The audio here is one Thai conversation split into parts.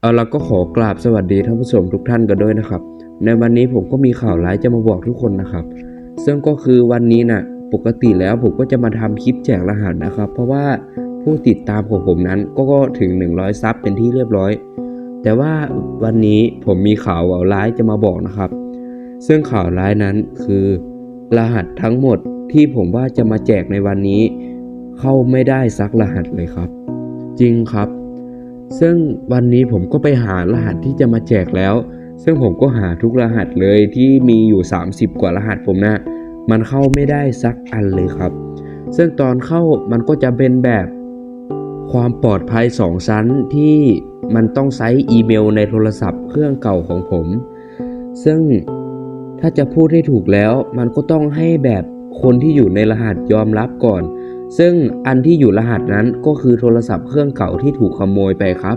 เอาละก็ขอกราบสวัสดีท่านผู้ชมทุกท่านกันด้วยนะครับ ในวันนี้ผมก็มีข่าวร้ายจะมาบอกทุกคนนะครับ ซึ่งก็คือวันนี้น่ะปกติแล้วผมก็จะมาทำคลิปแจกรหัสนะครับ เพราะว่าผู้ติดตามของผมนั้นก็ก็ถึง 100 ซับเป็นที่เรียบร้อย แต่ว่าวันนี้ผมมีข่าวร้ายจะมาบอกนะครับ ซึ่งข่าวร้ายนั้นคือ รหัสทั้งหมดที่ผมว่าจะมาแจกในวันนี้ เข้าไม่ได้ซักรหัสเลยครับ จริงครับ ซึ่งวันนี้ผมก็ไปหารหัสที่จะมาแจกแล้ว ซึ่งผมก็หาทุกรหัสเลยที่มีอยู่ 30 กว่ารหัสผมนะ มันเข้าไม่ได้สักอันเลยครับ ซึ่งตอนเข้ามันก็จะเป็นแบบความปลอดภัย 2 ชั้นที่มันต้องใช้อีเมลในโทรศัพท์เครื่องเก่าของผม ซึ่งถ้าจะพูดให้ถูกแล้ว มันก็ต้องให้แบบคนที่อยู่ในรหัสยอมรับก่อน ซึ่งอันที่อยู่รหัสนั้นก็คือโทรศัพท์เครื่องเก่าที่ถูกขโมยไปครับ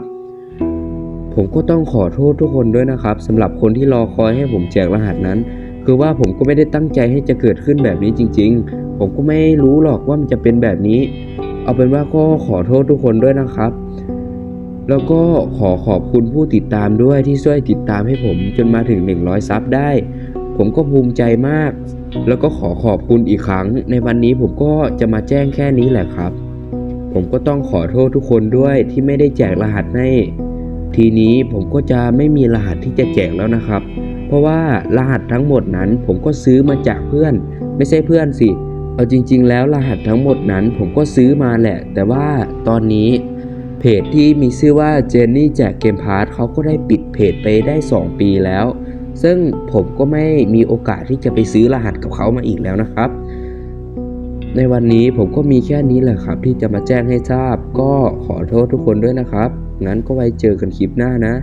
ผมก็ต้องขอโทษทุกคนด้วยนะครับสำหรับคนที่รอคอยให้ผมแจกรหัสนั้น คือว่าผมก็ไม่ได้ตั้งใจให้จะเกิดขึ้นแบบนี้จริง ๆ ผมก็ไม่รู้หรอกว่ามันจะเป็นแบบนี้ เอาเป็นว่าก็ขอโทษทุกคนด้วยนะครับ แล้วก็ขอขอบคุณผู้ติดตามด้วยที่ช่วยติดตามให้ผมจนมาถึง 100 ซับได้ ผมก็ภูมิใจมาก แล้วก็ขอขอบคุณอีกครั้ง ในวันนี้ผมก็จะมาแจ้งแค่นี้แหละครับ ผมก็ต้องขอโทษทุกคนด้วยที่ไม่ได้แจกรหัสให้ ทีนี้ผมก็จะไม่มีรหัสที่จะแจกแล้วนะครับ เพราะว่ารหัสทั้งหมดนั้นผมก็ซื้อมาจากเพื่อน ไม่ใช่เพื่อนสิ เอาจริง ๆ แล้วรหัสทั้งหมดนั้นผมก็ซื้อมาแหละ แต่ว่าตอนนี้เพจที่มีชื่อว่าเจนนี่แจกเกมพาร์ทเขาก็ได้ปิดเพจไปได้ 2 ปีแล้ว ซึ่งผมก็ไม่มีโอกาสที่จะไปซื้อรหัสกับเขามาอีกแล้วนะครับ ในวันนี้ผมก็มีแค่นี้แหละครับ ที่จะมาแจ้งให้ทราบ ก็ขอโทษทุกคนด้วยนะครับ งั้นก็ไว้เจอกันคลิปหน้านะ